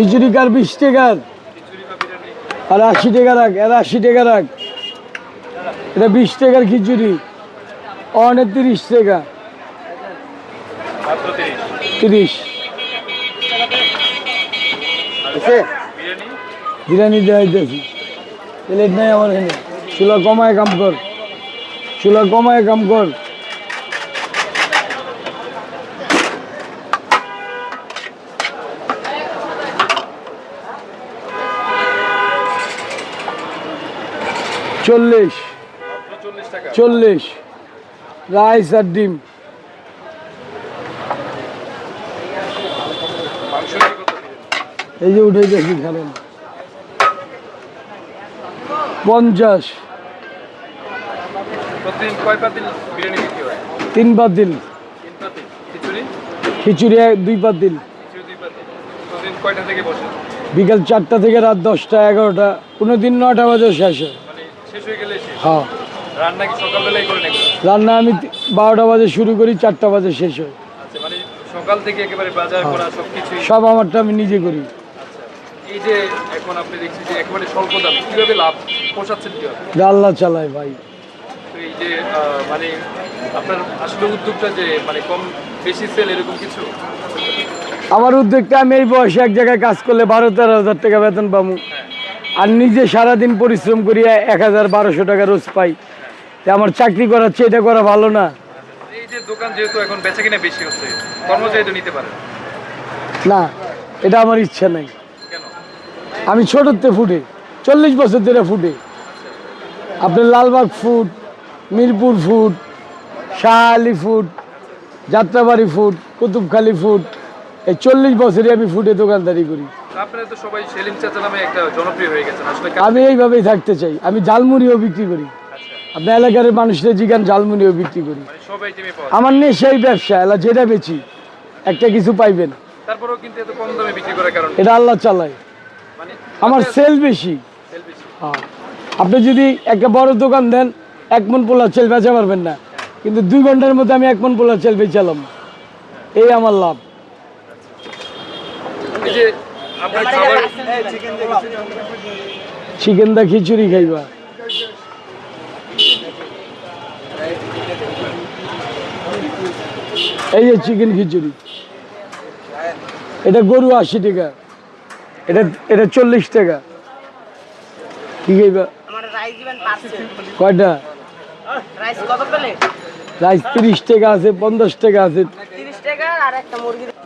খিচুড়ি কার বিশ টাকার আর আশি টাকা রাখ আর আশি টাকা রাখ। এটা বিশ টাকার খিচুড়ি। অনেক তিরিশ টাকা। তিরিশ। বিরিয়ানি? বিরিয়ানি দেওয়া হইতেছি প্লেট নাই আমার এখানে। চুলা কমায় কাম কর। চুলা কমায় কাম কর। চল্লিশ। চল্লিশ। রাইস আর ডিম? এই যে উঠে দেখি খাবেন পঞ্চাশ। তিন পাতিল খিচুড়ি? দুই পাতিল বিকাল চারটা থেকে রাত দশটা এগারোটা কোনো দিন নটা বাজে শেষ। হয় হয়ে হ্যাঁ। রান্না আমি বারোটা বাজে শুরু করি চারটা বাজে শেষ হয়। আচ্ছা মানে সকাল থেকে একেবারে বাজার করা সবকিছু সব আমারটা আমি নিজে করি। আচ্ছা এই যে এখন আপনি দেখছি যে একেবারে স্বল্প দামে কীভাবে লাভ পোষাচ্ছেন কীভাবে? আল্লাহ চালায় ভাই। এই যে মানে আপনার আসলে উদ্যোগটা যে মানে কম বেশি সেল এরকম কিছু? আমার উদ্যোগটা আমি এই বয়সে এক জায়গায় কাজ করলে বারো তেরো হাজার টাকা বেতন পাবো। আর নিজে সারাদিন পরিশ্রম করি এক হাজার বারোশো টাকা রোজ পাই। তা আমার চাকরি করার চেয়ে এটা করা ভালো না। এই যে দোকান যেহেতু এখন বেচা কিনা বেশি হচ্ছে কর্মচারী তো নিতে পারেন না এটা আমার ইচ্ছা নাই। আমি ছোটতে ফুটে চল্লিশ বছর ধরে ফুটে। আপনার Lalbagh food Mirpur food Shah Ali food Jatrabari food Kutubkhali food এই চল্লিশ বছরই আমি ফুটে দোকানদারি করি। আপনারা তো সবাই সেলিম চাচা নামে একটা জনপ্রিয় হয়ে গেছেন। আসলে আমি এইভাবেই থাকতে চাই। আমি ঝালমুড়িও বিক্রি করি। আচ্ছা। আপনার এলাকার মানুষরা জিগান ঝালমুড়িও বিক্রি করি। মানে। আমার নেই সেই ব্যবসা এলা যেটা বেচি একটা কিছু পাইবেন। তারপরেও কিন্তু এত কম দামে বিক্রি করার কারণ এটা আল্লাহ চালায়। মানে আমার সেল বেশি। সেল বেশি। হ্যাঁ। আপনি যদি একটা বড় দোকান দেন এক মন পোলা চেল বেচা পারবেন না। কিন্তু দুই ঘণ্টার মধ্যে আমি এক মন পোলা চেল বেচালাম। এই আমার লাভ। চিকেন দা খিচুড়ি খাইবা? এই যে চিকেন খিচুড়ি। এটা গরু আশি টাকা। এটা এটা চল্লিশ টাকা। কি খাইবা? কয়টা? রাইস রাইস তিরিশ টাকা আছে পঞ্চাশ টাকা আছে তিরিশ টাকা আর একটা মুরগি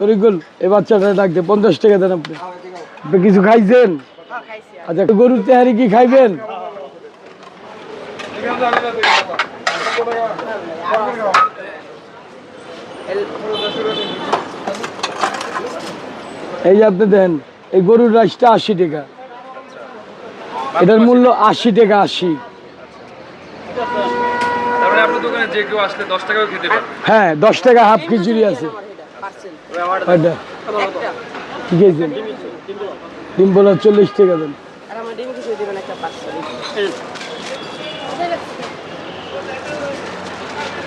তরিকুল এ বাচ্চাটা ডাকতে পঞ্চাশ টাকা দেন আপনি। আপনি কিছু খাইছেন? হ্যাঁ, আচ্ছা গরুর তেহারি কি খাইবেন? এই যে আপনি দেন এই গরুর রাইসটা আশি টাকা। এটার মূল্য আশি টাকা আশি। তারপরে আপনার দোকানে যে কেউ আসলে দশ টাকাও খেতে পারে। হ্যাঁ দশ টাকা হাফ খিচুড়ি আছে। পার্সেল কয়টা একটা। ডিম বলা চল্লিশ টাকা দেন। আর আমার ডিম কিছু দিবেন একটা পার্সেল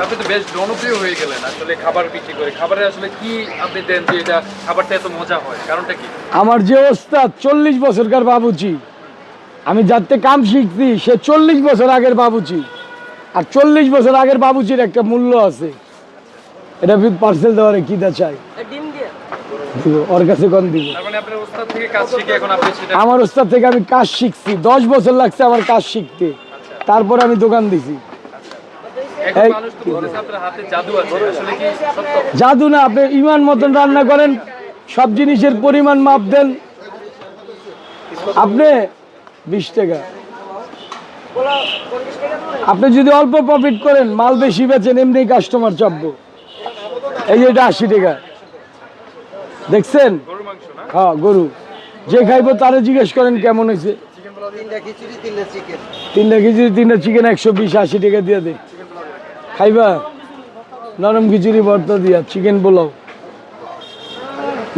আপনি তো বেশ জনপ্রিয় হয়ে গেলেন আসলে খাবার বিক্রি করে। খাবারে আসলে কি আপনি দেন যে এটা খাবারটা এত মজা হয়? কারণটা কি? আমার যে ওস্তাদ চল্লিশ বছরকার বাবুচি আমি যাতে কাম শিখছি সে চল্লিশ বছর আগের বাবুচি আর চল্লিশ বছর আগের বাবুচির একটা মূল্য আছে। এটা পার্সেল দেওয়ারে কি দা চাই? ডিম দিয়ে। ওর কাছে কম দিব। তার মানে আপনার ওস্তাদ থেকে কাজ শিখে এখন আপনি সেটা আমার ওস্তাদ থেকে আমি কাজ শিখছি দশ বছর লাগছে আমার কাজ শিখতে। তারপর আমি দোকান দিছি। এই- মানুষ তো বলতেছে আপনার হাতে জাদু আছে আসলে কি সত্য? জাদু না আপনি ইমান মতন রান্না করেন সব জিনিসের পরিমাণ মাপ দেন। আপনি বিশ টাকা। আপনি যদি অল্প প্রফিট করেন মাল বেশি বেচেন এমনি কাস্টমার চাপবো। এই যে এটা আশি টাকা। দেখছেন? হ্যাঁ গরু। যে খাইবো তারে জিজ্ঞেস করেন কেমন হয়েছে। তিনটা খিচুড়ি তিনটা চিকেন। তিনটা খিচুড়ি তিনটা চিকেন একশো বিশ আশি টাকা দিয়ে দে। খাইবা? নরম খিচুড়ি ভর্তা দিয়া চিকেন পোলাও।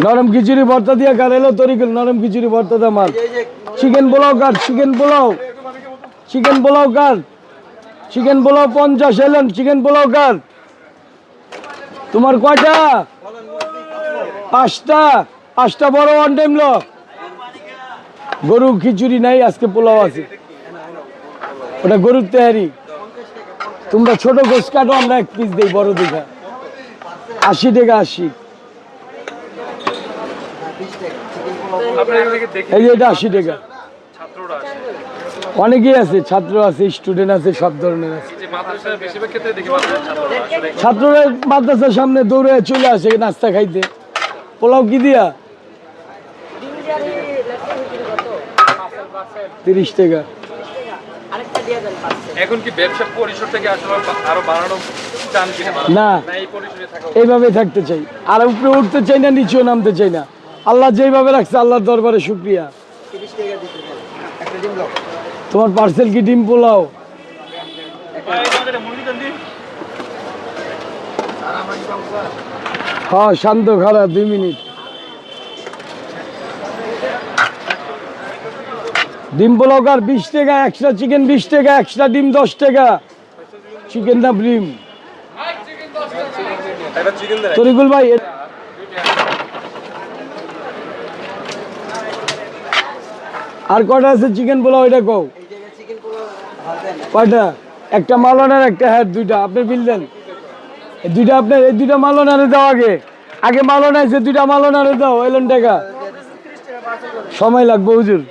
নরম খিচুড়ি ভর্তা দিয়া কার এলো তরিকুল নরম খিচুড়ি ভর্তা দা মাল। চিকেন পোলাও কার? চিকেন পোলাও। চিকেন পোলাও কার? চিকেন পোলাও পঞ্চাশ এলেন চিকেন পোলাও কার? তোমার কয়টা? পাঁচটা। পাঁচটা বড় ওয়ান টাইম লো। গরু খিচুড়ি নাই, আজকে পোলাও আছে। ওটা গরুর তেহারি তোমরা ছোট গোস কাটো, আমরা এক পিস দিই, বড় দেখা আশি টাকা আশি। এই যে এটা আশি টাকা। অনেকেই আছে ছাত্র আছে স্টুডেন্ট আছে সব ধরনের আছে। ছাত্ররা মাদ্রাসার সামনে দৌড়ে চলে আসে নাস্তা খাইতে। পোলাও কি দিয়া? তিরিশ টাকা। আরেকটা দিয়ে দেন পার্সেল এখন কি ব্যবসা পরিসরটাকে আসলে আরও বাড়ানো না এইভাবে থাকতে চাই। আর উপরে উঠতে চাই না নিচেও নামতে চাই না। আল্লাহ যেইভাবে রাখছে আল্লাহর দরবারে শুক্রিয়া। তোমার পার্সেল কি ডিম পোলাও? হ্যাঁ শান্ত খারাপ দুই মিনিট। ডিম পোলাও কার বিশ টাকা এক্সট্রা চিকেন বিশ টাকা এক্সট্রা ডিম দশ টাকা। চিকেন না ডিম? তরিকুল ভাই আর কটা আছে চিকেন পোলাও এটা কও এই জায়গায় চিকেন পোলাও ভাত দেন না কয়টা? একটা মালনার একটা হ্যাঁ দুইটা। আপনি বিল দেন। দুইটা আপনার এই দুইটা মালনারে দাও আগে। আগে মালন আছে দুইটা মালনারে দাও, এলেন টাকা। সময় লাগবে, হুজুর।